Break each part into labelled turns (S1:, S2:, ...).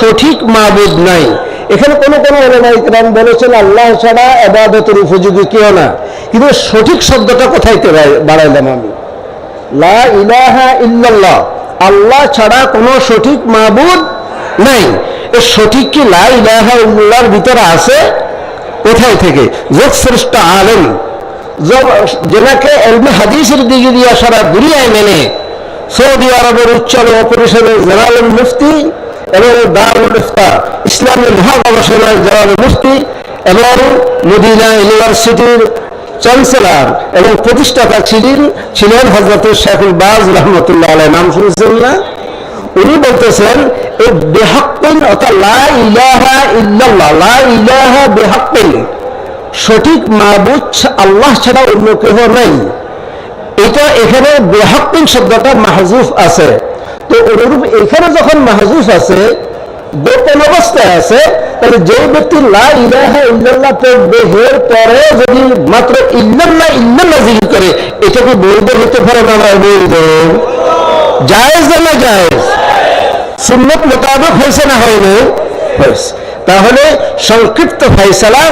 S1: সঠিক মাবুদ নাই। এখানে কোনো কোনো ওলামাইকরাম বলেছেন, আল্লাহ ছাড়া এবাদতের উপযোগী কেউ না। কিন্তু সঠিক শব্দটা কোথায় বাড়াইলাম আমি? লা ইলাহা ইল্লাল্লাহ। আল্লাহ ছাড়া কোনো সঠিক মাবুদ নাই। এ সঠিক কি লা ইলাহা ভিতরে আছে? কোথায় থেকে? যোগ শ্রেষ্ঠ আলেম য- যেনাকে এলমে হাদিসের দিকে দিয়ে সারা দুনিয়ায় মেনে, সৌদি আরবের উচ্চ পরিষদের জেনারেল মুফতি এবং দারুল ইফতা ইসলামের মহাগবেষণার জেনারেল মুফতি এবং মদিনা ইউনিভার্সিটির চ্যান্সেলর এবং প্রতিষ্ঠাতা ছিলেন ছিলেন হজরত শেখুল বাজ রহমতুল্লাহ আলাই নাম শুনেছেন না? উনি বলতেছেন এই বেহাক্কিন অর্থাৎ লা ইলাহা ইল্লাল্লাহ সঠিক মাবুদ ছা- আল্লাহ ছাড়া অন্য কেহ নাই। এটা এখানে বেহাক্কিন শব্দটা মাহজুফ আছে। তো অনুরূপ এখানে যখন মাহজুফ আছে, গোপন অবস্থায় আছে, তাহলে যে ব্যক্তি লা পরে যদি মাত্র ইল্লাল্লাহ ইল্লাল্লাহ করে এটা বৈধ হতে পারে না বৈধ? না সুন্নত মোতাবেক হয়েছে না হয়নি? হয়েছে। তাহলে সংক্ষিপ্ত ফয়সালা,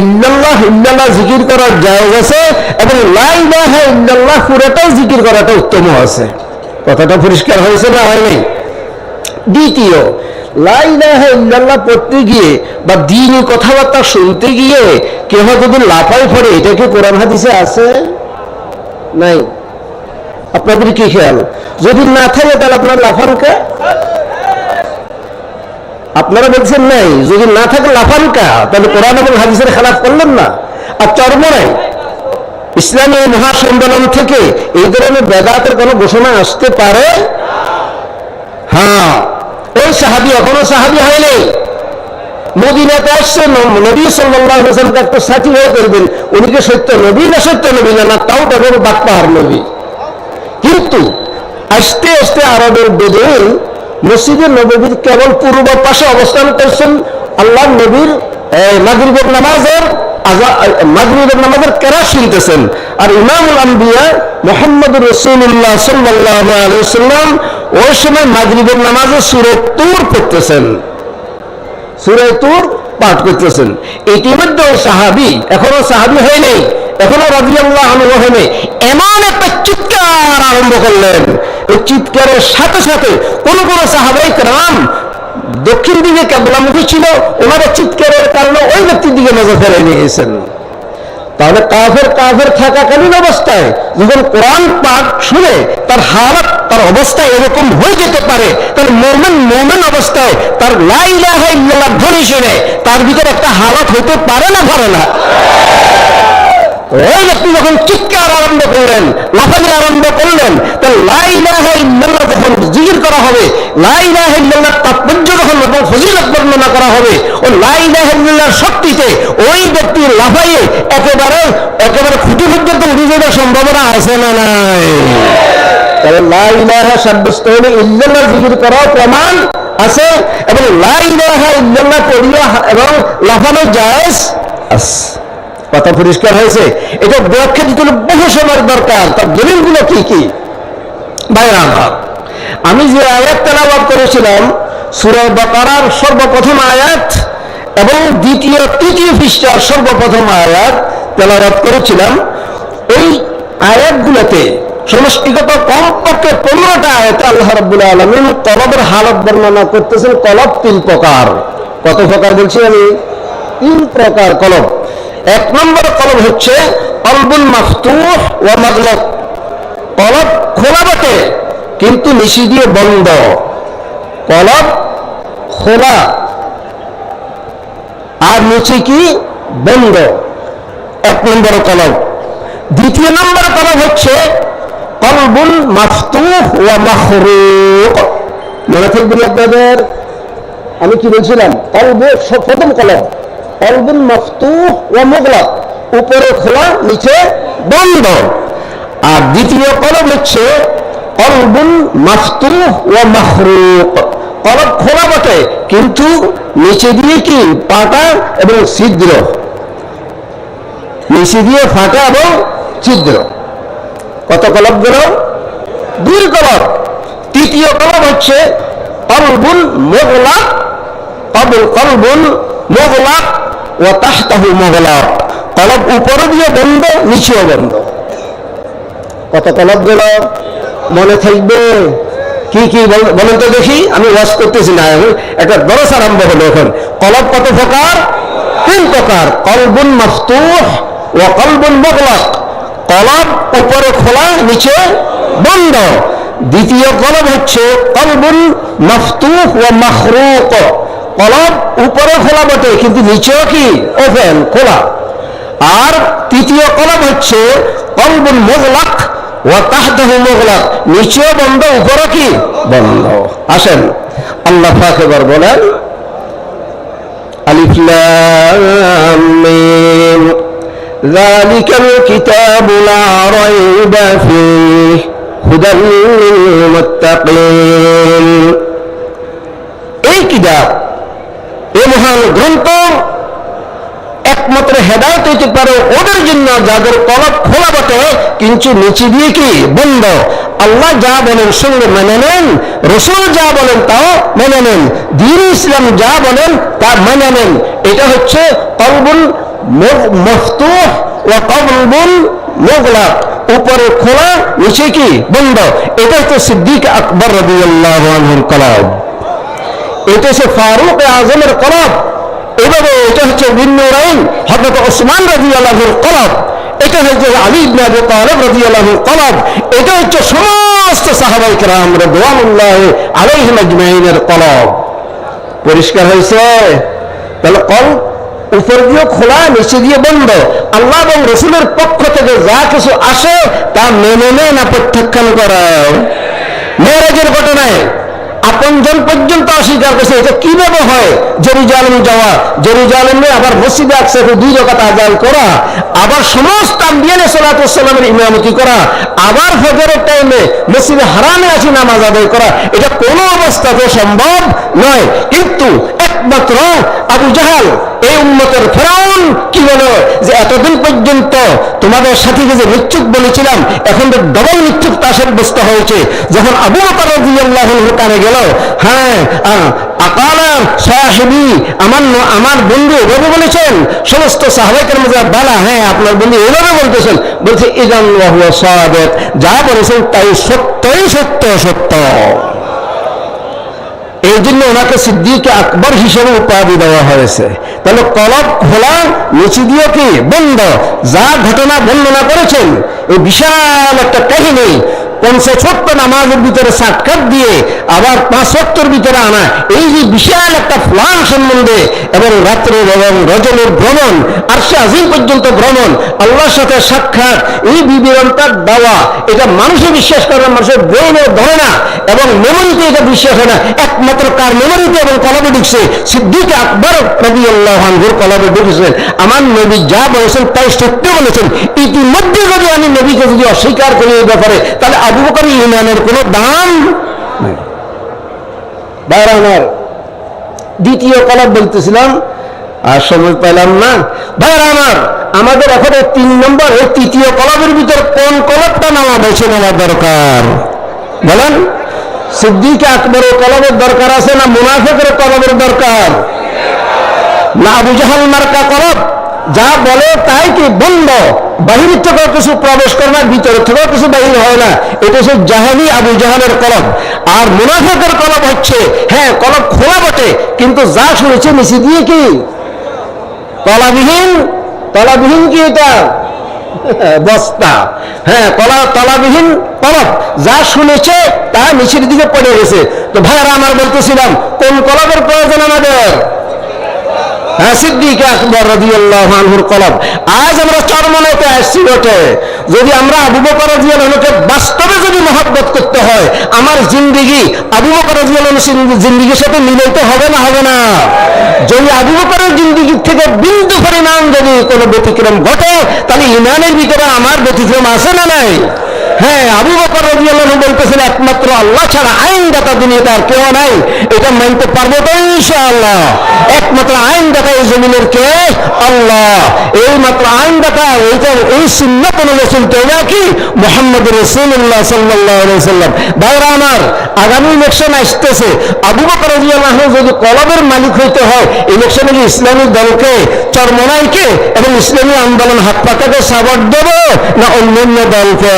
S1: ইল্লাল্লাহ ইল্লাল্লাহ জিকির করার জায়েজ আছে, এবং লা ইলাহা ইল্লাল্লাহ পুরোটাই জিকির করাটা উত্তম আছে। কথাটা পরিষ্কার হয়েছে না হয়নি? দ্বিতীয়, লা ইলাহা ইল্লাল্লাহ পড়তে গিয়ে বা দিনই কথাবার্তা শুনতে গিয়ে কেহ যদি লাফাই পড়ে, এটা কি কোরআন হাদিসে আছে? নাই। আপনাদের কি খেয়াল? যদি না থাকে, তাহলে আপনার লাফানকা আপনারা বলছেন, নাই। যদি না থাকে লাফানকা তাহলে কোরআন এবং হাদিসের খেলাফ করলেন না। আর চরমরাই ইসলামী মহাসম্মেলন থেকে এই ধরনের বেদাতের কোনো ঘোষণা আসতে পারে? হ্যাঁ। ওই সাহাবি এখনও সাহাবি হয়নি। মদিনাতে আসছে, নবী আলাইহি একটা সাথী হয়ে করবেন উনি কি সত্য নবী না সত্য নবী? না তাও তাদের বাটপাহার নবী। কিন্তু আস্তে আস্তে আরবের বেদুইন মসজিদের নবীর কেবল পূর্ব পাশে অবস্থান করছেন আল্লাহ নবীর মাগরিবের নামাজের। এখনও সাহাবি এখনও রাজিয়াল্লাহ আনহু হয়নি এমন একটা চিৎকার আরম্ভ করলেন। ওই চিৎকারের সাথে সাথে কোন কোন সাহাবাই রাম দক্ষিণ দিকে কেবলামুখী ছিল ওনারা চিৎকারের কারণে দিকে নজর ফেলে নিয়েছেন তাহলে কাফের কাফের থাকাকালীন অবস্থায় যখন কোরআন পাঠ শুনে তার হালাত, তার অবস্থা এরকম হয়ে যেতে পারে, তার মোমেন মোমেন অবস্থায় তার লাই লা হয় ধ্বনি শুনে তার ভিতরে একটা হালাত হতে পারে না পারে না। ওই যখন চিৎকার আরম্ভ করলেন লাফানি আরম্ভ করলেন যখন জিকির করা হবে লাইলাহ তাৎপর্য যখন ফজিলত বর্ণনা করা হবে, ও লাইলাহ ইল্লাল্লাহর শক্তিতে ওই ব্যক্তি লাফাইয়ে একেবারে একেবারে খুঁটি পর্যন্ত উঠে যাওয়ার সম্ভাবনা আছে না নাই? তবে লাইলাহা সাব্যস্ত হলে জিকির করাও প্রমাণ আছে এবং লাইলাহা ইল্লাল্লাহ পড়িয়া এবং লাফানো জায়েজ আছে। কথা পরিষ্কার হয়েছে। এটা ব্যাখ্যা দিতে হলে বহু সময়ের দরকার। তার দলিলগুলো কি কি? ভাইরা আমার আমি যে আয়াত তেলাবাদ করেছিলাম, সুরা বাকারার সর্বপ্রথম আয়াত এবং দ্বিতীয়, তৃতীয় পৃষ্ঠার সর্বপ্রথম আয়াত তেলাবাদ করেছিলাম, এই আয়াতগুলোতে সমষ্টিগত কমপক্ষে পনেরোটা আয়াতে আল্লাহ রাব্বুল আলমিন কলবের হালত বর্ণনা করতেছেন কলব তিন প্রকার। কত প্রকার বলছি আমি? তিন প্রকার কলব। এক নম্বর কলব হচ্ছে কলবুল মাফতুহ ও মাগলক কলব খোলা বটে, কিন্তু নিশি দিয়ে বন্ধ। কলব খোলা। আর নিচে কি? বন্ধ। এক নম্বর কলব। দ্বিতীয় নম্বর কলব হচ্ছে কলবুল মাফতুহ ও মাখরুক। মনে থাকবেন আপনাদের? আমি কি বলছিলাম? কলব প্রথম কলব। কলবুল মফতুহ ও মুগলক। উপরে খোলা, নিচে বন্ধ। আর দ্বিতীয় কলব হচ্ছে কলবুল মফতুহ ও মখরুক কলব খোলা বটে, কিন্তু নিচে দিয়ে কি? পাটা এবং ছিদ্র। নিচে দিয়ে ফাটা এবং ছিদ্র। কত কলব গেল? দুই কলব তৃতীয় কলব হচ্ছে কলবুল মোগলা কলবুল কলবুল মোগলাক ও তাহতাহু কলব উপরে দিয়ে বন্ধ, নিচেও বন্ধ। কত কলব গেল মনে থাকবে? কি কি বলেন তো দেখি, আমি ওয়াজ করতেছি না একটা দরস আরম্ভ হলো এখন। কলব কত প্রকার? তিন প্রকার। কলবুন ও কলবুন মোগলাক। কলব উপরে খোলা, নিচে বন্ধ। দ্বিতীয় কলব হচ্ছে কলবুন মফতুহ ও মখরুক। কলব উপরে খোলা বটে কিন্তু নিচেও কি ওপেন খোলা আর তৃতীয় কলব হচ্ছে কলবুল মোগলাক ও তাহতাহু মোগলাক নিচেও বন্ধ উপরে কি বন্ধ আসেন আল্লাহ পাক এবার বলেন আলিফ লাম মিম ذلك الكتاب لا ريب فيه هدى للمتقين এই কিতাব এই মহান গ্রন্থ একমাত্র হেদায়ত হইতে পারে, ওদের জন্য যাদের কলব খোলা বটে, কিন্তু নিচে দিয়ে কি? বন্ধ। আল্লাহ যা বলেন সঙ্গে মেনে নেন, রসুল যা বলেন তাও মেনে নেন, দিন ইসলাম যা বলেন তা মেনে নেন। এটা হচ্ছে কলবুল মফতুহ ও কলবুল মোগলা। উপরে খোলা, নিচে কি? বন্ধ। এটা হচ্ছে সিদ্দিক আকবর রবি আল্লাহ কলাব এটা হচ্ছে ফারুক আজমের কলব এভাবে এটা হচ্ছে বিন্নুরাইন হজরত ওসমান রাজি আল্লাহের কলাপ এটা হচ্ছে আলী ইবনাবু তালেব রাজি আল্লাহের কলব এটা হচ্ছে সমস্ত সাহাবাই কেরাম রেদওয়ানুল্লাহ আলাইহ আজমাইনের কলব পরিষ্কার হয়েছে? তাহলে কল উপর দিয়ে খোলা, নিচে দিয়ে বন্ধ। আল্লাহ এবং রসুলের পক্ষ থেকে যা কিছু আসে তা মেনে নেয় না প্রত্যাখ্যান করায় মেয়েরাজের ঘটনায় আপনজন পর্যন্ত অস্বীকার করছে। এটা কীভাবে হয়? জেরুজালেম যাওয়া। জেরুজালেমে আবার মসজিদে একসাথে দুই জগৎ আজান করা। আবার সমস্ত আম্বিয়ানে সালাতামের ইমামতি করা। আবার ফজরের টাইমে মসজিদে হারামে আসি নামাজ আদায় করা। এটা কোনো অবস্থাতে সম্ভব নয়। কিন্তু একমাত্র আবু জাহাল এই উন্মতের ফেরাউন কি বলো যে এতদিন পর্যন্ত তোমাদের সাথে যে নিশ্চুক বলেছিলাম এখন তো ডবল নিশ্চুকতা সাব্যস্ত হয়েছে। যখন আবু রাদিয়াল্লাহু কানে গেল হ্যাঁ আহ, আকালা সাহেবি আমার আমার বন্ধু এভাবে বলেছেন সমস্ত সাহাবাইকের মধ্যে বালা হ্যাঁ আপনার বন্ধু এভাবে বলতেছেন। বলছে ইজান যা বলেছেন তাই সত্যই সত্য সত্য। এই জন্য ওনাকে সিদ্দিকে আকবর হিসেবে উপাধি দেওয়া হয়েছে। তাহলে কলব খোলা, লুচি দিয়ে কি? বন্ধ। যা ঘটনা বর্ণনা করেছেন, এই বিশাল একটা কাহিনী পঞ্চাশ ছোট্ট নামাজের ভিতরে সাক্ষাৎ দিয়ে আবার পাঁচ সত্তর ভিতরে আনা। এই যে বিশাল একটা প্লান সম্বন্ধে এবং রাত্রের এবং রজনের ভ্রমণ আর সে আজিম পর্যন্ত ভ্রমণ, আল্লাহর সাথে সাক্ষাৎ, এই বিবরণটা দেওয়া, এটা মানুষে বিশ্বাস করে না, মানুষের ব্রেনে ধরে না এবং মেমোরিতে এটা বিশ্বাস হয় না। একমাত্র কার মেমোরিতে এবং কলবে ঢুকছে? সিদ্দিক আকবর রবি আল্লাহ কলবে ঢুকেছেন আমার নবী যা বলেছেন তাই সত্য বলেছেন। ইতিমধ্যে যদি আমি নবীকে যদি অস্বীকার করি এই ব্যাপারে, তাহলে আবু বকর ইমানের কোনো দাম আমার দ্বিতীয় কলব বলতেছিলাম, আর সময় পেলাম না। ভাইরা আমার আমাদের এখন তিন নম্বর, এই তৃতীয় কলবের ভিতর কোন কলবটা নামা বেছে নেওয়া দরকার? বলেন, সিদ্দিক আকবরের কলবের দরকার আছে না মুনাফেকের কলবের দরকার? না, আবু জাহাল মার্কা কলব যা বলে তাই কি বন্ধ? বাহির থেকেও কিছু প্রবেশ করে না ভিতর থেকেও কিছু বাহির হয় না। এটা হচ্ছে জাহানি আবু জাহালের কলব আর মুনাফেকের কলব হচ্ছে হ্যাঁ কলব খোলা বটে, কিন্তু যা শুনেছে নিচে দিয়ে কি? তলাবিহীন? তলাবিহীন কি এটা? বস্তা। হ্যাঁ কলা, তলাবিহীন কলব যা শুনেছে তা নিচের দিকে পড়ে গেছে। তো ভাইয়ারা, আমার বলতেছিলাম, কোন কলবের প্রয়োজন আমাদের? কলব আজ আমরা আসছি বটে। যদি আমরা বাস্তবে যদি করতে হয় সাথে হবে না হবে না? যদি থেকে বিন্দু পরিমাণ যদি কোনো ব্যতিক্রম ঘটে, তাহলে ইমানের ভিতরে আমার ব্যতিক্রম আছে না নাই? হ্যাঁ আবু বকর রাদিয়াল্লাহু বলতেছেন, একমাত্র আল্লাহ ছাড়া আইনদাতা দুনিয়াতে আর কেউ নাই। এটা মানতে পারব তো ইনশাআল্লাহ। একমাত্র আইনদাতা এই জমিনের কে? আল্লাহ। এই মাত্র আইনদাতা এইটার এই সুন্নত অনুযায়ী চলতে হবে কি? মোহাম্মদ রসুল্লাহ সাল্লাহ সাল্লাম ভাইরা আমার, আগামী ইলেকশন আসতেছে। আবু বকর আনহু যদি কলবের মালিক হইতে হয় ইলেকশনে কি ইসলামী দলকে চরমনাইকে এবং ইসলামী আন্দোলন হাত পাতাকে সাবট দেব না অন্যান্য দলকে?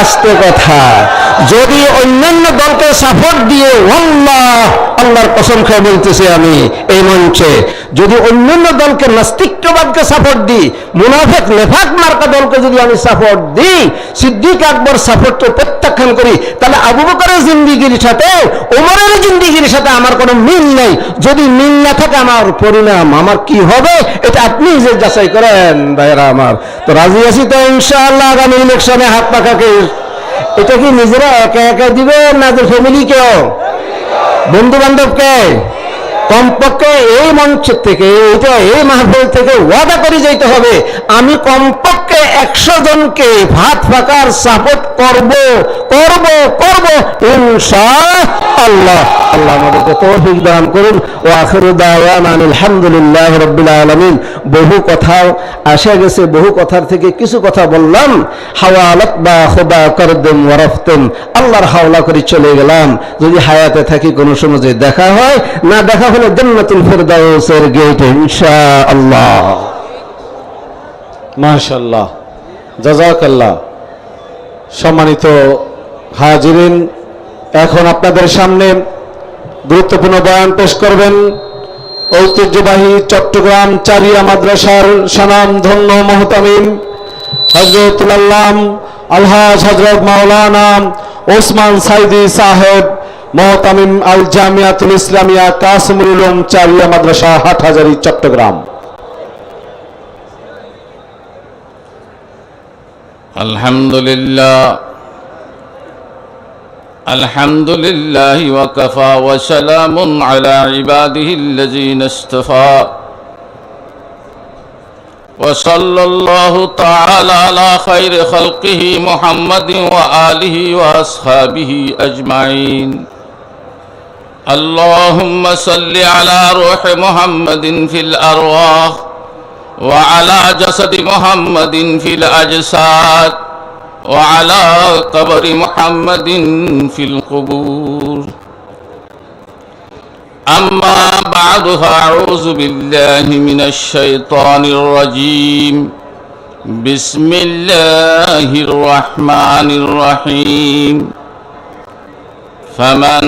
S1: আস্তে কথা। যদি অন্যান্য দলকে সাপোর্ট দিয়ে, আল্লাহ, আল্লাহর কসম খেয়ে বলতেছি আমি, এই মঞ্চে যদি অন্যান্য দলকে নাস্তিকবাদকে সাপোর্ট দিই, মুনাফেক, নেফাক মার্কা দলকে যদি আমি সাপোর্ট দিই, সিদ্দিক আকবর সাপোর্ট প্রত্যাখ্যান করি, তাহলে আবু বকরের জিন্দিগির সাথে, ওমরের জিন্দিগির সাথে আমার কোনো মিল নেই। যদি মিল না থাকে আমার পরিণাম, আমার কি হবে? এটা আপনি যে যাচাই করেন ভাইরা আমার। তো রাজি আছি তো ইনশাআল্লাহ আগামী ইলেকশনে হাত পাখাকে এটা কি নিজেরা একা একা দিবে না যে ফ্যামিলি কেউ বন্ধু বান্ধবকে কমপক্ষে এই মঞ্চ থেকে এইটা এই মাহফিল থেকে ওয়াদা করে যেতে হবে। আমি কমপক্ষে একশো জনকে ভাত ফাঁকার সাপোর্ট করব করব করব ইনশা আল্লাহ আল্লাহ আমাদেরকে তৌফিক দান করুন। ও আখিরু দাওয়ানা আলহামদুলিল্লাহ আলামিন। বহু কথা আসে গেছে, বহু কথার থেকে কিছু কথা বললাম। হাওয়ালাত বা খোদা করদম আল্লাহর হাওলা করে চলে গেলাম। যদি হায়াতে থাকি কোনো সময় দেখা হয়, না দেখা হলে জান্নাতুল ফেরদাউসের গেট, ইনশাআল্লাহ।
S2: মাশাল্লাহ জাজাকাল্লাহ সম্মানিত হাজিরিন, এখন আপনাদের সামনে গুরুত্বপূর্ণ বয়ান পেশ করবেন। ঐতিহ্যবাহী চট্টগ্রাম চারিয়া মাদ্রাসার সানাম ধন্য মহতামিম হজরতুল আল্লাম আলহাজ হজরত মাওলানা ওসমান সাইদি সাহেব, মহতামিম আল জামিয়াতুল ইসলামিয়া কাসমুল চারিয়া মাদ্রাসা, হাটহাজারি, চট্টগ্রাম।
S3: الحمد لله الحمد لله وكفى وسلام على عباده الذين اصطفى وصلى الله تعالى على خير خلقه محمد وآله وأصحابه أجمعين اللهم صل على روح محمد في الأرواح وعلى جسد محمد في الأجساد وعلى قبر محمد في القبور. أما بعد فأعوذ بالله من الشيطان الرجيم. بسم الله الرحمن الرحيم. فمن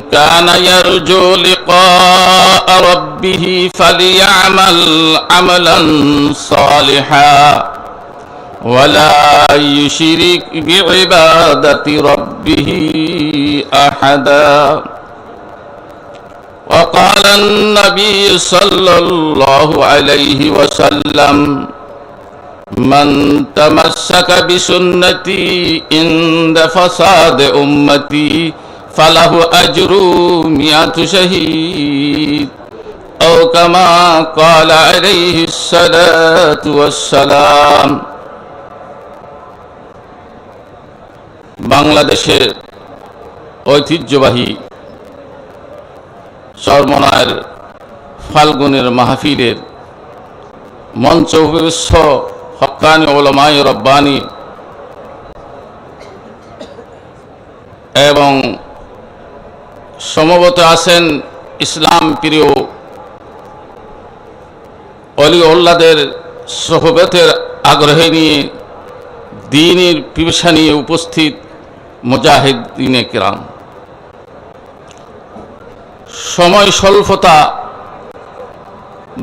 S3: كان يرجو لقاء ربه فليعمل عملا صالحا ولا يشرك بعبادة ربه أحدا. وقال النبي صلى الله عليه وسلم من تمسك بسنتي عند فساد أمتي فله أجر مئة شهيد أو كما قال عليه الصلاة والسلام বাংলাদেশের ঐতিহ্যবাহী চরমনায়ের ফাল্গুনের মাহফিলের মঞ্চ উপবিশ্ব হক্কানি ওলমাই রব্বানি এবং সমবত আছেন ইসলাম প্রিয় অলি ওল্লাদের সহবতের আগ্রহে নিয়ে দিনের পিপাসা নিয়ে উপস্থিত মুজাহিদিনে কিরাম। সময় স্বল্পতা,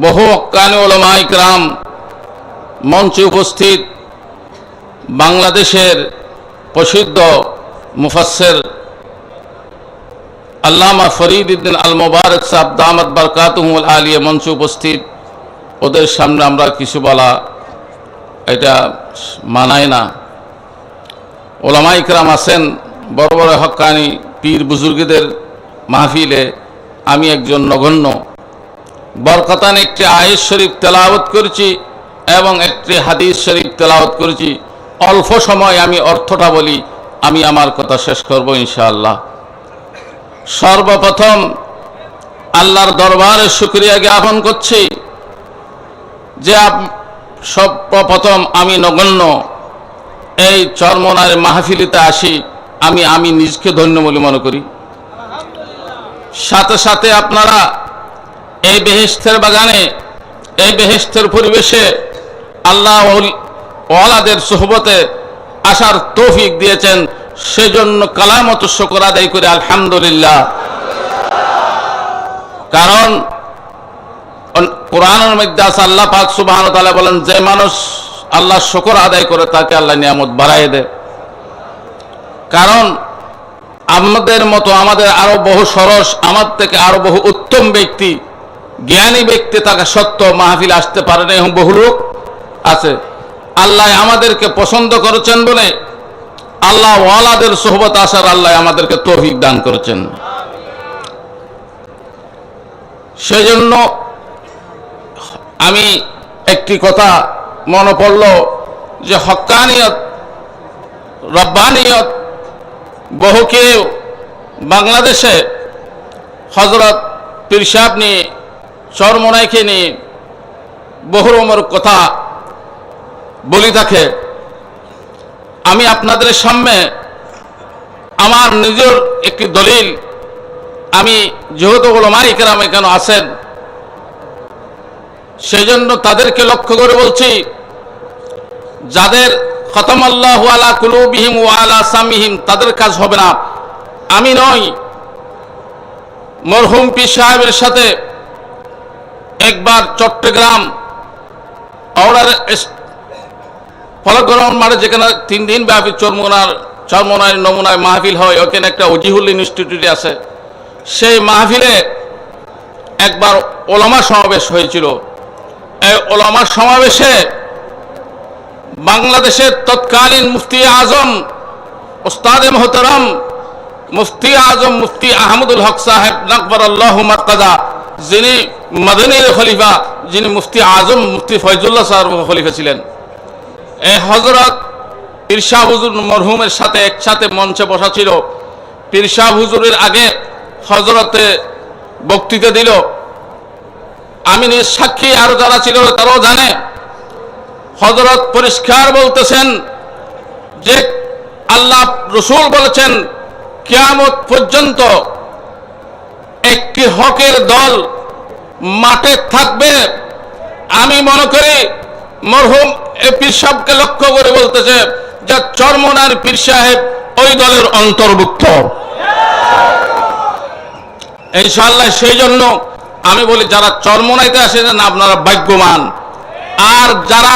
S3: বহু অক্কানি ওলমাই গ্রাম মঞ্চে উপস্থিত বাংলাদেশের প্রসিদ্ধ মুফাসের আল্লামা ফরিদ উদ্দিন আল মোবারক সাহ দামত বরকাতুমুল আলিয়া মঞ্চে উপস্থিত। ওদের সামনে আমরা কিছু বলা, এটা মানায় না। ওলামা ইকরাম আছেন, বড় বড় হক্কানি পীর বুজুর্গদের মাহফিলে আমি একজন নগণ্য। বরকতান একটি আয়েস শরীফ তেলাওয়াত করেছি এবং একটি হাদিস শরীফ তেলাওয়াত করেছি। অল্প সময় আমি অর্থটা বলি, আমি আমার কথা শেষ করব ইনশাআল্লাহ। সর্বপ্রথম আল্লাহর দরবারে শুক্রিয়া জ্ঞাপন করছি যে আপ- সব প্রথম আমি নগণ্য এই চরমনার মাহফিলিতে আসি, আমি আমি নিজকে ধন্য বলে মনে করি। সাথে সাথে আপনারা এই বেহেস্তের বাগানে, এই বেহেস্তের পরিবেশে আল্লাহ ওয়ালাদের সোহবতে আসার তৌফিক দিয়েছেন। সেজন্য কালামত শকর আদায় করে আলহামদুলিল্লাহ। কারণ আছে, আল্লাহ পাক সুবাহ বলেন, যে মানুষ আল্লাহ শকর আদায় করে, তাকে আল্লাহ নিয়ামত বাড়াই দেয়। কারণ, আমাদের মতো, আমাদের আরও বহু সরস, আমার থেকে আরও বহু উত্তম ব্যক্তি, জ্ঞানী ব্যক্তি তাকে সত্য মাহফিল আসতে পারে না এবং বহু লোক আছে। আল্লাহ আমাদেরকে পছন্দ করেছেন বলে আল্লাহ ওয়ালাদের সোহবত আসার আল্লাহ আমাদেরকে তৌফিক দান করেছেন। সেজন্য আমি একটি কথা মনে পড়ল যে হক্কানিয়ত রব্বানিয়ত বহুকে বাংলাদেশে হজরত পীরসাব নিয়ে চরমনাইকে নিয়ে বহু রকমের কথা বলি থাকে। আমি আপনাদের সামনে আমার নিজের একটি দলিল, আমি যেহেতু ওলমাই কেরাম এখানে আছেন, সেজন্য তাদেরকে লক্ষ্য করে বলছি, যাদের খতম আল্লাহ আলা কুলুবিহিম ও আলা তাদের কাজ হবে না। আমি নই, মরহুম পীর সাহেবের সাথে একবার চট্টগ্রাম অর্ডার ফলগ্রহণ মানে যেখানে তিন দিন ব্যাপী চর্মনার চর্মনার নমুনায় মাহফিল হয়, ওখানে একটা অজিহুল ইনস্টিটিউট আছে। সেই মাহফিলে একবার ওলামা সমাবেশ হয়েছিল। এই ওলামা সমাবেশে বাংলাদেশের তৎকালীন মুফতি আজম ওস্তাদে মোহতরম, মুফতি আজম মুফতি আহমদুল হক সাহেব নকবর আল্লাহ মার্কাদা যিনি মদনীর খলিফা, যিনি মুফতি আজম মুফতি ফয়জুল্লাহ সাহেব খলিফা ছিলেন। হজরত পীরশাহ হুজুর মরহুমের সাথে একসাথে মঞ্চে বসা ছিল। পীরশাহ হুজুরের আগে হজরতে বক্তৃতা দিল। আমি সাক্ষী আরও যারা ছিল তারাও জানে। হজরত পরিষ্কার বলতেছেন যে আল্লাহ রসুল বলেছেন, কেয়ামত পর্যন্ত একটি হকের দল মাঠে থাকবে। আমি মনে করি মরহুম এ পীর সাহেবকে লক্ষ্য করে বলতেছে যে চরমনার পীর সাহেব ওই দলের অন্তর্ভুক্ত। ইনশাআল্লাহ সেই জন্য আমি বলি, যারা চরমনাইতে আসেন আপনারা ভাগ্যবান। আর যারা